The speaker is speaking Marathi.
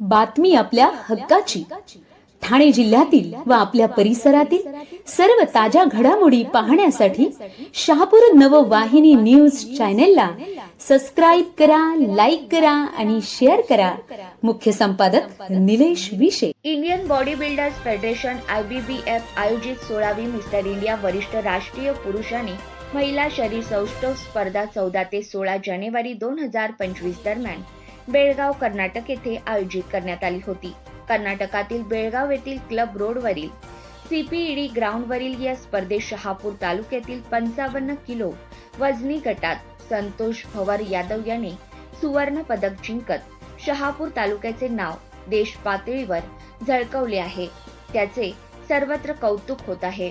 बातमी आपल्या हक्काची. ठाणे जिल्ह्यातील व आपल्या परिसरातील सर्व ताज्या घडामोडी पाहण्यासाठी शहापूर नववाहिनी न्यूज चॅनेलला सबस्क्राईब करा लाईक करा आणि शेअर करा. मुख्य संपादक Nilesh Vishe. Indian body builders federation I B B F आयोजित सोळावी मिस्टर इंडिया वरिष्ठ राष्ट्रीय पुरुष आणि महिला शरीर सौष्ठव स्पर्धा चौदा ते सोळा जानेवारी दोन हजार पंचवीस दरम्यान बेळगाव कर्नाटक येथे आयोजित करण्यात आली होती. कर्नाटकातील बेळगाव येथील क्लब रोडवरील सीपीईडी ग्राउंडवरील या स्पर्धेत शहापूर तालुक्यातील पंचावन्न किलो वजनी गटात संतोष भवर यादव याने सुवर्ण पदक जिंकत शहापूर तालुक्याचे नाव देश पातळीवर झळकवले आहे. त्याचे सर्वत्र कौतुक होत आहे.